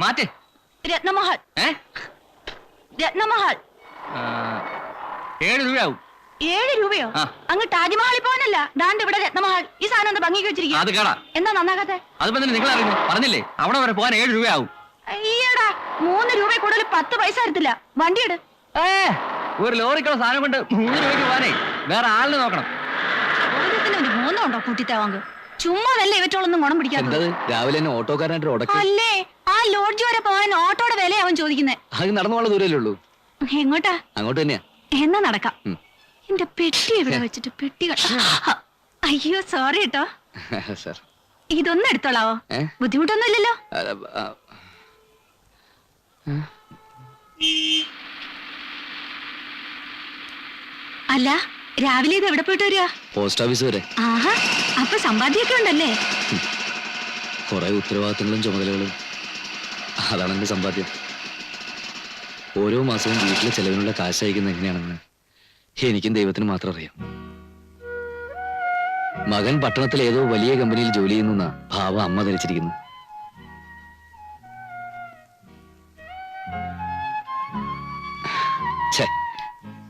മാറ്റ്. രത്നമഹൽ. ഏ? രത്നമഹൽ. ആ, ഏഴ് രൂപയാവും. ഏഴ് രൂപയോ? ആ. അങ്ങ് താജ്മഹലിൽ പോകാനല്ല ദാണ്ട് ഇവിടെ രത്നമഹൽ ഈ സാധനം എന്താ ഭംഗിക്ക് വെച്ചിരിക്കുക. അത് കേടാ എന്താ നന്നാകാത്തെ? അതിപ്പോ തന്നെ നിങ്ങൾ അറിഞ്ഞു പറഞ്ഞില്ലേ? അവിടെ വരെ പോകാൻ ഏഴ് രൂപയാവും. അയ്യടാ മൂന്ന് രൂപ കൂടുതൽ പത്ത് പൈസ തരത്തില്ല. വണ്ടി എടു ഏ ഒരു ലോറിക്കുള്ള സാധനം കൊണ്ട് മൂന്ന് രൂപയ്ക്ക് പോകാനേ. വേറെ ആളിനെ നോക്കണം. ഓരോരുത്തരും ഒരു മൂന്നുണ്ടോ കൂട്ടിത്താവാങ്ക് ചുമ്മാ നല്ല ഇവറ്റോളൊന്നും ഗുണം പിടിക്കാത്തത്? രാവിലെ തന്നെ ഓട്ടോക്കാരനായിട്ട് അല്ലേ? ലോഡ്ജ് വരെ പോകാൻ ഓട്ടോയുടെ വില അവൻ ചോദിക്കുന്നേ. അത് നടന്നു പോകാനുള്ള ദൂരമല്ലേ ഉള്ളൂ? എങ്ങോട്ടാ? അങ്ങോട്ട് തന്നെയാ. എന്നാ നടക്കാം. എന്റെ പെട്ടി എവിടെ വെച്ചിട്ട് പെട്ടി അയ്യോ സോറി കേട്ടോ ഇതൊന്നും എടുത്തോളാവോ? ബുദ്ധിമുട്ടൊന്നും ഇല്ലല്ലോ അല്ല രാവിലെ ഇത് എവിടെ പോയിട്ട് വരിക? പോസ്റ്റ് ഓഫീസ് വരെ. ആഹാ അപ്പൊ സമ്പാദ്യമൊക്കെ ഉണ്ടല്ലേ? കുറെ ഉത്തരവാദിത്തങ്ങളും ചുമതലകളും. അതാണ് എന്റെ സമ്പാദ്യം. ഓരോ മാസവും വീട്ടിലെ ചെലവിനുള്ള കാശ് അയക്കുന്നത് എങ്ങനെയാണെന്ന് എനിക്കും ദൈവത്തിന് മാത്രം അറിയാം. മകൻ പട്ടണത്തിൽ ഏതോ വലിയ കമ്പനിയിൽ ജോലി ചെയ്യുന്ന ഭാവ അമ്മ ധരിച്ചിരിക്കുന്നു.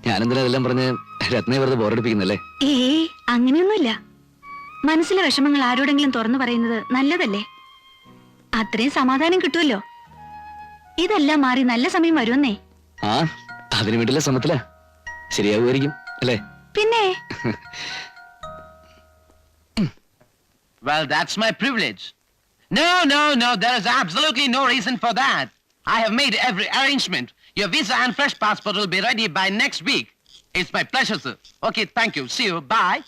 ഞാനെന്തിനാ അതെല്ലാം പറഞ്ഞ് രത്നയെ വെറുതെ ബോറടിപ്പിക്കുന്നല്ലേ? ഏ അങ്ങനെയൊന്നുമില്ല. മനസ്സിലെ വിഷമങ്ങൾ ആരോടെങ്കിലും തുറന്നു പറയുന്നത് നല്ലതല്ലേ? അത്രയും സമാധാനം കിട്ടുമല്ലോ. ഇതെല്ലാം മാറി നല്ല സമയം വരുമെന്നേ ആ അതിനു വേണ്ടിയുള്ള ശ്രമത്തിലാ ശരിയാവുമായിരിക്കും അല്ലേ പിന്നെ Well, that's my privilege. No, no, no, there is absolutely no reason for that. I have made every arrangement. Your visa and fresh passport will be ready by next week. It's my pleasure, sir. Okay, thank you. See you. Bye.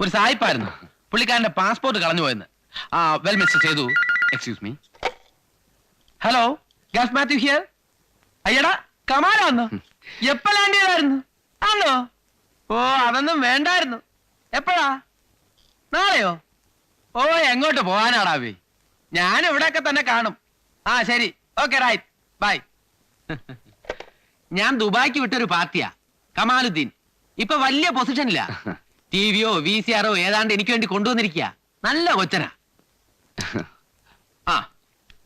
ഒരു സായിപ്പായിരുന്നു പുള്ളിക്കാരന്റെ passport കളഞ്ഞു പോയെന്ന് ആ well mister ചെയ്തു excuse me hello gas Mathew here അയ്യടാ കമാലാന്നോ? എപ്പ land ചെയ്തായിരുന്നു? ആണോ ഓ അതൊന്നും വേണ്ടായിരുന്നു. എപ്പോഴാ? നാളെയോ? ഓ എങ്ങോട്ട് പോവാനാടാ ബി ഞാൻ ഇവിടെയൊക്കെ തന്നെ കാണും. ആ ശരി. ഓക്കെ റൈറ്റ് ബൈ ഞാൻ ദുബായ്ക്ക് വിട്ടൊരു പാർട്ടിയാ. കമാലുദ്ദീൻ. ഇപ്പൊ വലിയ പൊസിഷനില്ല ടി വിയോ വി സി ആറോ ഏതാണ്ട് എനിക്ക് വേണ്ടി കൊണ്ടുവന്നിരിക്കുക നല്ല കൊച്ചനാ. ആ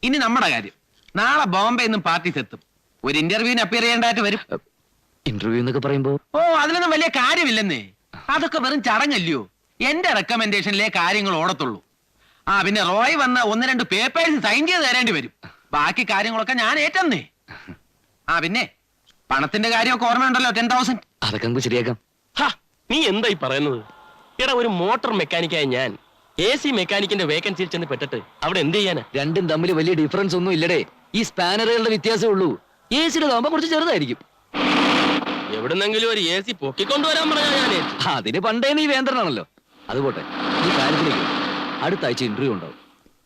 ഇനി നമ്മുടെ കാര്യം. നാളെ ബോംബെ നിന്നും പാർട്ടീസ് എത്തും ഒരു ഇന്റർവ്യൂവിന് അപ്പിയർ ചെയ്യേണ്ടതായിട്ട് വരും. ഇന്റർവ്യൂ എന്നൊക്കെ പറയുമ്പോ? ഓ അതിലൊന്നും വലിയ കാര്യമില്ലെന്നേ. അതൊക്കെ വെറും ചടങ്ങല്ലയോ എന്റെ റെക്കമെൻഡേഷനിലെ കാര്യങ്ങൾ ഓടത്തുള്ളൂ. ആ പിന്നെ റോയ് വന്ന ഒന്ന് രണ്ട് പേപ്പേഴ്സ് സൈൻ ചെയ്ത് തരേണ്ടി വരും. ബാക്കി കാര്യങ്ങളൊക്കെ ഞാൻ ഏറ്റന്നേ. ആ പിന്നെ പണത്തിന്റെ കാര്യമൊക്കെ ഓർമ്മയുണ്ടല്ലോ ടെൻ തൗസൻഡ് അതൊക്കെ നമുക്ക് ശരിയാക്കാം. ഹാ നീ എന്തായി പറയുന്നത്? എടാ ഒരു മോട്ടോർ മെക്കാനിക്കായ ഞാൻ. എ സി മെക്കാനിക്കിന്റെ വേക്കൻസിയിൽ ചെന്ന് പെട്ടിട്ട് അവിടെ എന്ത് ചെയ്യാനാ? രണ്ടും തമ്മിൽ വലിയ ഡിഫറൻസ് ഒന്നും ഇല്ലടേ. ഈ സ്പാനറുകളുടെ വ്യത്യാസമേ ഉള്ളൂ. എ സിയുടെ താകുമ്പോ കുറച്ച് ചെറുതായിരിക്കും. എവിടുന്നെങ്കിലും ഒരു എ സി പൊക്കിക്കൊണ്ടുവരാൻ പറഞ്ഞാ ഞാൻ അതിന് പണ്ടേ നീ വേന്ദ്രനാണല്ലോ. അതുപോട്ടെ ഈ കാര്യത്തിലേക്ക് അടുത്താഴ്ച അടുത്ത ആഴ്ച ഇന്റർവ്യൂ ഉണ്ടാവും.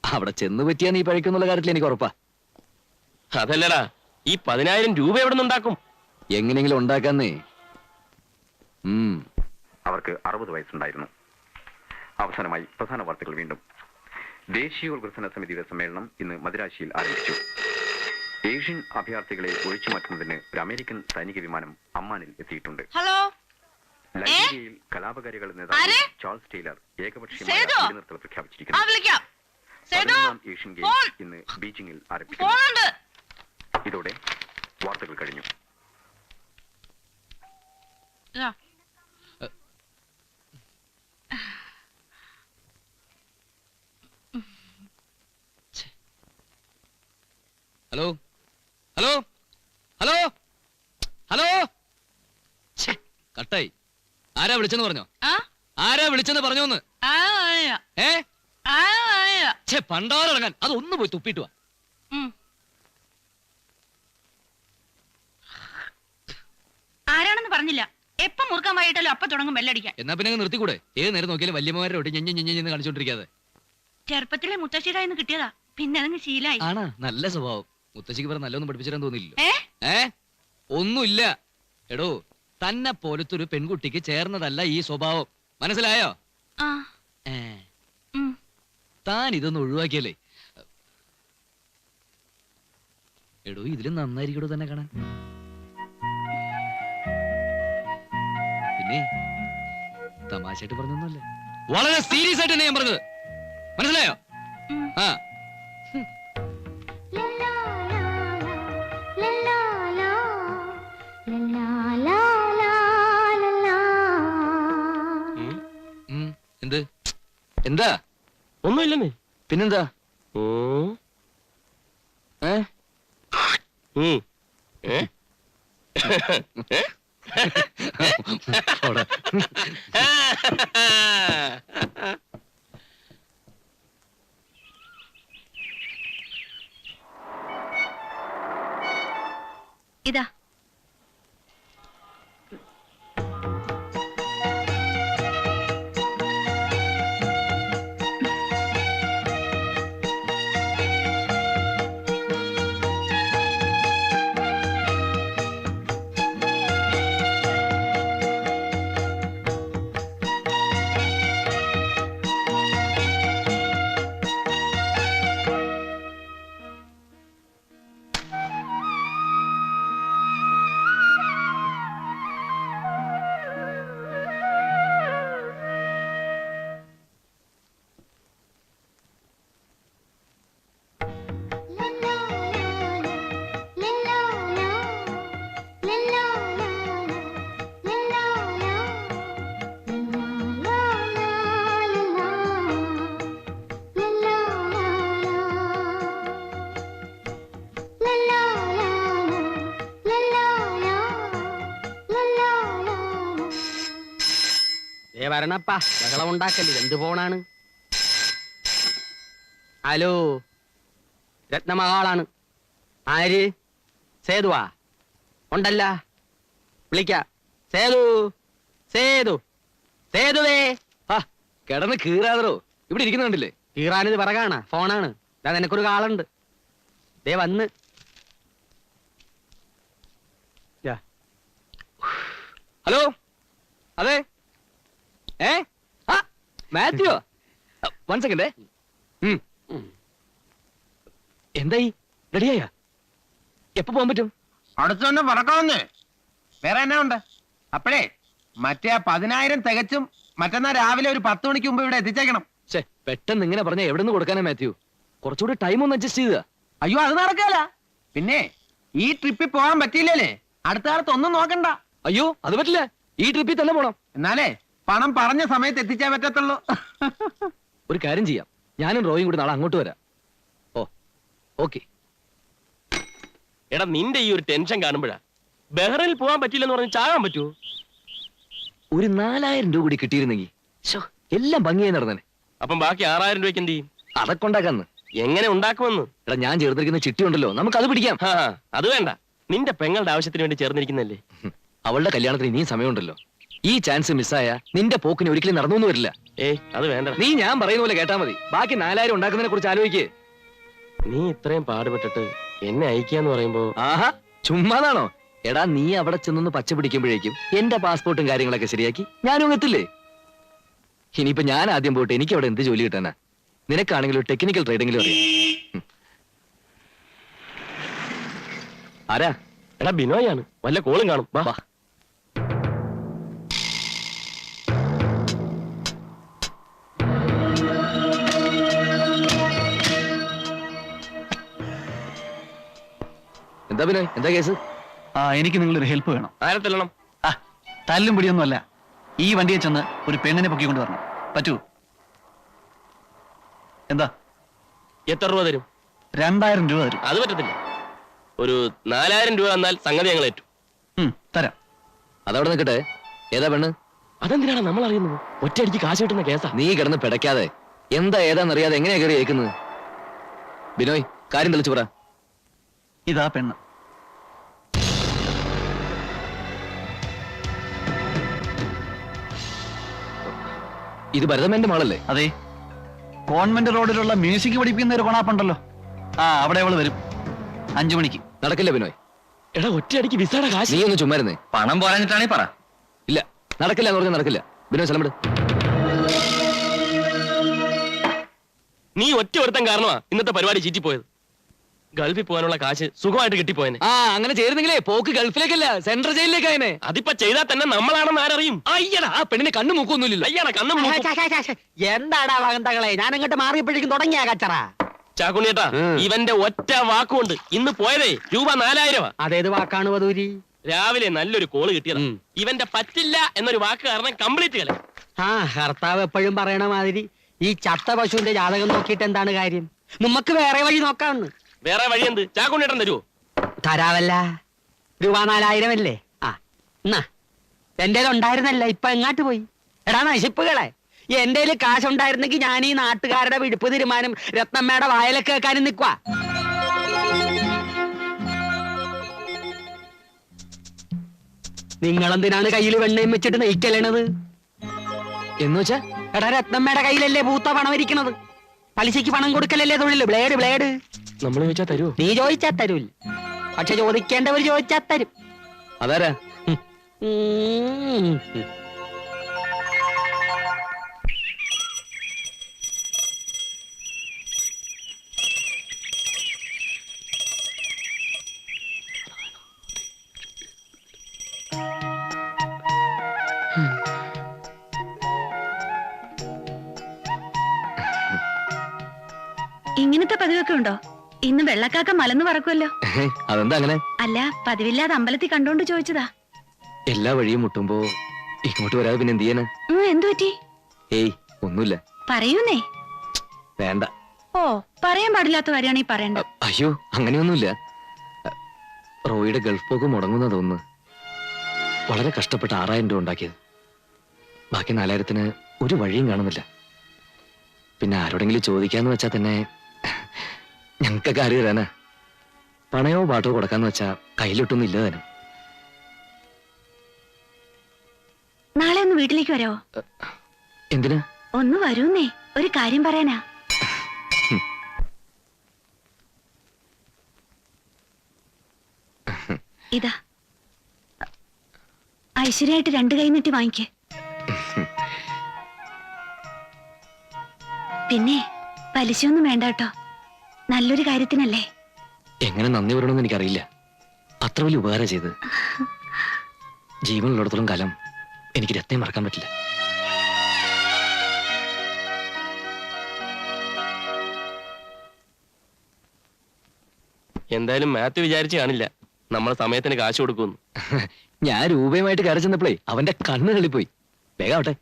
അവിടെ ചെന്ന് പറ്റിയാ നീ പഴിക്കുന്നുള്ള കാര്യത്തിൽ എനിക്ക് ഉറപ്പാ. അതല്ലടാ ഈ പതിനായിരം രൂപ എവിടെ നിന്നുണ്ടാക്കും എങ്ങനെയെങ്കിലും ഉണ്ടാക്കാന്നേ. അവർക്ക് അറുപത് വയസ്സുണ്ടായിരുന്നു. അവസാനമായി പ്രധാന വാർത്തകൾ വീണ്ടും. ദേശീയോത്ഗ്രസന സമിതിയുടെ സമ്മേളനം ഇന്ന് മദ്രാശിയിൽ ആരംഭിച്ചു. ഏഷ്യൻ അഭയാർത്ഥികളെ ഒഴിച്ചു മാറ്റുന്നതിന് ഒരു അമേരിക്കൻ സൈനിക വിമാനം അമ്മാനിൽ എത്തിയിട്ടുണ്ട്. ഹലോ? ലൈബീരിയയിൽ കലാപകാരികളുടെ നേതാവ്? ചാൾസ് ടൈലർ ഏകപക്ഷീയമായ? വെടിനിർത്തൽ പ്രഖ്യാപിച്ചിരിക്കുന്നു. വിളിക്കാം. പതിനൊന്നാം ഏഷ്യൻ ഫോൺ. ഗെയിംസ് ഇന്ന് ബീജിംഗിൽ ആരംഭിക്കുന്നു. ഇതോടെ വാർത്തകൾ കഴിഞ്ഞു. ഹലോ? ഹലോ? ഹലോ? ഹലോ? കട്ടായി. ആരാ വിളിച്ചെന്ന് പറഞ്ഞോ? ആരാ വിളിച്ചെന്ന് പറഞ്ഞോന്ന്? ഏ? ഛേ പണ്ടാറിറങ്ങാൻ. അതൊന്ന് പോയി തുപ്പിട്ട് വാ. ആരാണെന്ന് പറഞ്ഞില്ല. എപ്പം മുറുക്കാൻ വൈകിട്ടല്ലോ അപ്പൊ തുടങ്ങും ബെല്ലടിക്കാൻ. എന്നാ പിന്നെ നിർത്തിക്കൂടെ? ഏത് നേരം നോക്കിയാലും വല്യമ്മമാരുടെ ഒട്ടി ഞെഞ്ഞ് ഞെഞ്ഞ് ഞെഞ്ഞ് കാണിച്ചോണ്ടിരിക്കാതെ ചെറുപ്പത്തിലെ മുത്തശ്ശിയുടെ കിട്ടിയതാ. പിന്നെ അതങ്ങ് ശീലായി. ആണാ നല്ല സ്വഭാവം. മുത്തശ്ശിക്ക് പറഞ്ഞ നല്ലൊന്നും പഠിപ്പിച്ചിരാൻ തോന്നിയില്ലോ ഏ? ഒന്നുമില്ല. എടോ തന്നെ പോലത്തെ ഒരു പെൺകുട്ടിക്ക് ചേർന്നതല്ല ഈ സ്വഭാവം. മനസ്സിലായോ? ഏ. താൻ ഇതൊന്നും ഒഴിവാക്കിയല്ലേ എടോ ഇതിലും നന്നായിരിക്കടോ തന്നെ കാണാൻ. പിന്നെ തമാശയായിട്ട് പറഞ്ഞൊന്നുമല്ലേ. വളരെ സീരിയസ് ആയിട്ട് തന്നെ ഞാൻ പറഞ്ഞത്. മനസ്സിലായോ? ആ. എന്താ? ഒന്നുമില്ലെന്നേ. പിന്നെന്താ. ഏ. ഇതാ. ഏ വരണപ്പാ. ബഹളം ഉണ്ടാക്കല്ലേ എന്ത് ഫോണാണ്? ഹലോ രത്നമഹാളാണ്. ആര്? സേതുവാ? ഉണ്ടല്ല. വിളിക്ക. സേതു സേതു സേതുവേ. ആ കിടന്ന് കീറാതറോ ഇവിടെ ഇരിക്കുന്നുണ്ടല്ലേ കീറാനിത് പിറകാണ് ഫോണാണ്. ഞാൻ നിനക്കൊരു കാളുണ്ട്. ദേ വന്ന്. ഹലോ? അതെ? ഏ? ആ മാത്യുവോ വൺ സെക്കൻഡ്. എന്തായി? റെഡിയായ? എപ്പോ പോകാൻ പറ്റും? അടുത്ത് തന്നെ പറക്കാവുന്നേ. വേറെ എന്നാ ഉണ്ട്? അപ്പോഴേ മറ്റേ ആ പതിനായിരം തികച്ചും മറ്റന്നാ രാവിലെ ഒരു പത്ത് മണിക്ക് മുമ്പ് ഇവിടെ എത്തിച്ചേക്കണം. ഛേ പെട്ടെന്ന് ഇങ്ങനെ പറഞ്ഞ എവിടെ നിന്ന് കൊടുക്കാനാ മാത്യു? കുറച്ചുകൂടി ടൈം ഒന്ന് അഡ്ജസ്റ്റ് ചെയ്ത അയ്യോ അത് നടക്കല പിന്നെ ഈ ട്രിപ്പിൽ പോകാൻ പറ്റിയില്ലേ അടുത്ത കാലത്ത് ഒന്നും നോക്കണ്ട. അയ്യോ അത് പറ്റില്ല. ഈ ട്രിപ്പിൽ തന്നെ പോണം. എന്നാലേ പണം പറഞ്ഞ സമയത്ത് എത്തിച്ചേ പറ്റത്തുള്ളൂ. ഒരു കാര്യം ചെയ്യാം. ഞാനും റോയും കൂടി നാളെ അങ്ങോട്ട് വരാം. ഓ ഓക്കെ. എടാ നിന്റെ ഈ ഒരു ടെൻഷൻ കാണുമ്പോഴാ. ബഹ്റൈനിൽ പോകാൻ പറ്റില്ലെന്ന് പറഞ്ഞ് ചാകാൻ പറ്റൂ ഒരു നാലായിരം രൂപ കൂടി കിട്ടിയിരുന്നെങ്കിൽ ശോ, എല്ലാം ഭംഗിയായി നടന്നേ അപ്പം ബാക്കി ആറായിരം രൂപയ്ക്ക് എന്ത് ചെയ്യും? അതൊക്കെ ഉണ്ടാക്കാന്ന്. എങ്ങനെ ഉണ്ടാക്കുമെന്ന്? എടാ ഞാൻ ചേർത്തിരിക്കുന്ന ചിട്ടി ഉണ്ടല്ലോ നമുക്ക് അത് പിടിക്കാം ആ അത് വേണ്ട. നിന്റെ പെങ്ങളുടെ ആവശ്യത്തിന് വേണ്ടി ചേർന്നിരിക്കുന്നല്ലേ അവളുടെ കല്യാണത്തിന് ഇനിയും സമയമുണ്ടല്ലോ. ഈ ചാൻസ് മിസ്സായ നിന്റെ പോക്കിന് ഒരിക്കലും നടന്നു വരില്ല. ഏ അത് വേണ്ട. നീ ഞാൻ പറയുന്ന പോലെ കേട്ടാ മതി. ബാക്കി നാലായിരം ഉണ്ടാക്കുന്നതിനെ കുറിച്ച് ആലോചിക്ക് നീ ഇത്രയും പാടുപെട്ടിട്ട് എന്നെ അയക്കാന്ന് പറയുമ്പോ ആഹാ ചുമ്മാതാണോ? എടാ നീ അവിടെ ചെന്നൊന്ന് പച്ച പിടിക്കുമ്പോഴേക്കും എന്റെ പാസ്പോർട്ടും കാര്യങ്ങളൊക്കെ ശരിയാക്കി ഞാനും എത്തില്ലേ? ഇനിയിപ്പോ ഞാൻ ആദ്യം പോയിട്ട് എനിക്ക് അവിടെ എന്ത് ജോലി കിട്ടാനാ? നിനക്കാണെങ്കിലും ടെക്നിക്കൽ ട്രേഡിംഗിലും അറിയാം. ആരാ? എടാ ബിനോയാണ് വല്ല കോളും കാണും. വാ. എന്താ ബിനോയ് എന്താ കേസ്? ആ എനിക്ക് നിങ്ങളൊരു ഹെൽപ്പ് വേണം. ആരെ തല്ലണം ആ തല്ലും പിടിയൊന്നുമല്ല. ഈ വണ്ടിയെ ചെന്ന് ഒരു പെണ്ണിനെ പൊക്കിക്കൊണ്ട് വരണം പറ്റൂ? എന്താ? എത്ര രൂപ തരും? രണ്ടായിരം രൂപ തരും. അത് പറ്റത്തില്ല. ഒരു നാലായിരം രൂപ തന്നാൽ സംഗതി ഞങ്ങൾ ഏറ്റു. ഉം, തരാം. അതവിടെ നിൽക്കട്ടെ. ഏതാ പെണ്ണ്? അതെന്തിനാണ് നമ്മൾ അറിയുന്നത് ഒറ്റയടിക്ക് കാശ് കിട്ടുന്ന കേസാ. നീ കിടന്ന് പിടയ്ക്കാതെ. എന്താ ഏതാന്നറിയാതെ എങ്ങനെയാ കയറി ഏക്കുന്നത് ബിനോയ് കാര്യം തെളിച്ചു പറ. ഇതാ പെണ്ണ്. ഇത് ഭരതമേന്റെ മകളല്ലേ അതെ. കോൺവെന്റ് റോഡിലുള്ള മ്യൂസിക് പഠിപ്പിക്കുന്ന ഒരു കൊണാപ്പുണ്ടല്ലോ. ആ അവിടെ അവൾ വരും. അഞ്ചു മണിക്ക്. നടക്കില്ല ബിനോയ്. എടാ ഒറ്റയടിക്ക് വിസയുടെ കാശ്. നീ ഒന്ന് ചുമ്മാരുന്നേ പണം പോരാഞ്ഞിട്ടാണേ പറ. ഇല്ല നടക്കില്ല എന്ന് പറഞ്ഞാൽ നടക്കില്ല. ബിനോയ് സ്ഥലം വിട്. നീ ഒറ്റ ഒരുത്തൻ കാരണമാ ഇന്നത്തെ പരിപാടി ചീറ്റിപ്പോയത്. ഗൾഫിൽ പോകാനുള്ള കാശ് സുഖമായിട്ട് കിട്ടിപ്പോയനെ ആ അങ്ങനെ ചേരുന്നെങ്കിലേ പോക്ക് ഗൾഫിലേക്കല്ല സെൻട്രൽ ജയിലിലേക്കായനെ അതിപ്പോ ചെയ്താൽ തന്നെ നമ്മളാണെന്ന് ആരറിയും? അയ്യടാ ആ പെണ്ണിനെ കണ്ണു മൂക്കൊന്നുമില്ല അയ്യട കണ്ണു മൂക്കും. എന്താടാ വകന്തകളെ? ഞാൻ അങ്ങോട്ട് മാറിയപ്പോഴേക്കും തുടങ്ങിയ കച്ചറ. ചാക്കുണ്ണിയേട്ടാ ഇവന്റെ ഒറ്റ വാക്കുകൊണ്ട് ഇന്ന് പോയതേ രൂപ നാലായിരം അതേത് വാക്കാണ് വധൂരി? രാവിലെ നല്ലൊരു കോൾ കിട്ടിയത്. ഇവന്റെ പറ്റില്ല എന്നൊരു വാക്ക് കാരണം കംപ്ലീറ്റ് കളി. ആ ഭർത്താവ് എപ്പോഴും പറയണ മാതിരി ഈ ചത്ത പശുവിന്റെ ജാതകം നോക്കിയിട്ട് എന്താണ് കാര്യം? നമുക്ക് വേറെ വഴി നോക്കാമെന്ന് വേറെ വഴി എന്ത് ചാക്കുണ്ണിയേട്ടൻ തരുമോ തരാവല്ല. രൂപ നാലായിരം അല്ലേ ആ എന്നാ. എന്റെ ഉണ്ടായിരുന്നല്ല ഇപ്പൊ എങ്ങാട്ട് പോയി? എടാ നശിപ്പുകളെ. എന്റെ കാശുണ്ടായിരുന്നെങ്കിൽ ഞാൻ ഈ നാട്ടുകാരുടെ വിടുപ്പ് തീരുമാനം രത്നമ്മയുടെ വായലൊക്കെ കേൾക്കാനും നിക്കുവാ നിങ്ങളെന്തിനാണ് കയ്യിൽ വെണ്ണയും വെച്ചിട്ട് നയിക്കലേണത്? എന്ന് വെച്ചാ എടാ രത്നമ്മയുടെ കയ്യിലല്ലേ പൂത്ത പണം ഇരിക്കണത്? പലിശയ്ക്ക് പണം കൊടുക്കലല്ലേ തൊഴിൽ ബ്ലേഡ് ബ്ലേഡ്. നമ്മൾ ചോദിച്ചാ തരുമോ നീ ചോദിച്ചാ തരൂല്ല പക്ഷെ ചോദിക്കേണ്ടവർ ചോദിച്ചാ തരും. അതാരാ? ഉം. വെള്ളക്കാക്ക മലന്ന് പറക്കുമല്ലോ അതെന്താ അങ്ങനെ? അല്ല പതിവില്ലാതെ അമ്പലത്തിൽ കണ്ടോണ്ട് ചോദിച്ചതാ. എല്ലാ വഴിയും മുട്ടുമ്പോ ഇങ്ങോട്ട് വരാതെ പിന്നെ എന്ത് ചെയ്യാനാ? എന്തു പറ്റി? ഏയ് ഒന്നുമില്ല. പറയൂന്നേ. വേണ്ട. ഓ പറയാൻ പാടില്ലാത്ത കാര്യമാണെങ്കിൽ പറയണ്ട അയ്യോ അങ്ങനെയൊന്നുമില്ല. റോയിയുടെ ഗൾഫ് പോക്ക് മുടങ്ങുന്നതൊന്ന് വളരെ കഷ്ടപ്പെട്ട് ആറായിരം രൂപ ഉണ്ടാക്കിയത്. ബാക്കി നാലായിരത്തിന് ഒരു വഴിയും കാണുന്നില്ല. പിന്നെ ആരോടെങ്കിലും ചോദിക്കാന്ന് വെച്ചാൽ തന്നെ ഞങ്ങൾക്കൊക്കെ ആര് തരാനാ പണയോ പാട്ടോ കൊടുക്കാന്ന് വെച്ചാ കയ്യിലൊട്ടൊന്നും ഇല്ല തന്നെ നാളെ ഒന്ന് വീട്ടിലേക്ക് വരോ? എന്തിനാ? ഒന്ന് വരൂന്നേ. ഒരു കാര്യം പറയാനാ. ഇതാ. ഐശ്വര്യമായിട്ട് രണ്ടു കൈ നീട്ടി വാങ്ങിക്കേ. പിന്നെ പലിശയൊന്നും വേണ്ട കേട്ടോ. നല്ലൊരു കാര്യത്തിനല്ലേ? എങ്ങനെ നന്ദി പറയണമെന്ന് എനിക്കറിയില്ല. അത്ര വലിയ ഉപകാരം ചെയ്ത് ജീവനുള്ളിടത്തോളം കാലം എനിക്ക് രത്നം മറക്കാൻ പറ്റില്ല. എന്തായാലും മാത്യു വിചാരിച്ചു കാണില്ല. നമ്മളെ സമയത്തിന് കാശ് കൊടുക്കുന്നു ഞാൻ രൂപയുമായിട്ട് കയറി ചെന്നപ്പോഴേ അവന്റെ കണ്ണ് തള്ളിപ്പോയി. വേഗം ആവട്ടെ.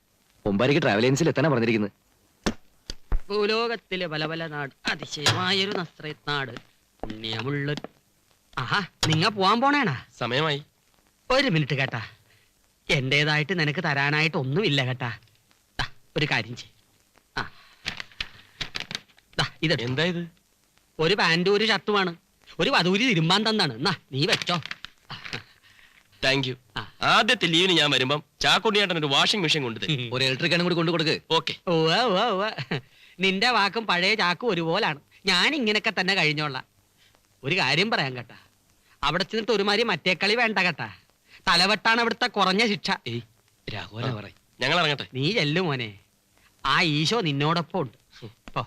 ഒമ്പാരിക്ക് ട്രാവൽ ഏജൻസിൽ എത്താനാ പറഞ്ഞിരിക്കുന്നത്. ഭൂലോകത്തിലെ പല പല നാട്. അതിശയമായൊരു നാട്. പുണ്യമുള്ള ആഹാ നിങ്ങ പോവാൻ പോണേണാ? സമയമായി. ഒരു മിനിറ്റ് കേട്ടാ. എന്റേതായിട്ട് നിനക്ക് തരാനായിട്ട് ഒന്നുമില്ല കേട്ടാ. ദാ, ഒരു കാര്യം ചെയ് ആ. ദാ, ഇതെടുത്തോ. എന്താ ഇത്? ഒരു പാന്റും ഒരു ഷർട്ടുമാണ് ഒരു വധൂരി തിരുമ്പാൻ തന്നാണ്. എന്നാ നീ വെച്ചോ. താങ്ക് യു ആ. ആദ്യത്തെ ലീവിന് ഞാൻ വരുമ്പം ചാക്കുണ്ണിയേട്ടൻ ഒരു വാഷിംഗ് മെഷീൻ കൊണ്ടുതരും. ഒരു ഇലക്ട്രിക് കൂടി കൊണ്ടു കൊടുക്ക് ഓക്കെ ഓ നിന്റെ വാക്കും പഴയ ചാക്കും ഒരുപോലാണ്. ഞാൻ ഇങ്ങനെയൊക്കെ തന്നെ കഴിഞ്ഞോളാം. ഒരു കാര്യം പറയാൻ കേട്ടാ. അവിടെ ചെന്നിട്ട് ഒരുമാതിരി മറ്റേ കളി വേണ്ട കേട്ടാ. തലവെട്ടാണ് അവിടുത്തെ കുറഞ്ഞ ശിക്ഷ. ഏയ് രാഘവന പറ ഞങ്ങൾ ഇറങ്ങട്ടെ. നീ ചെല്ലു മോനെ. ആ ഈശോ നിന്നോടൊപ്പം ഉണ്ട്. പോ.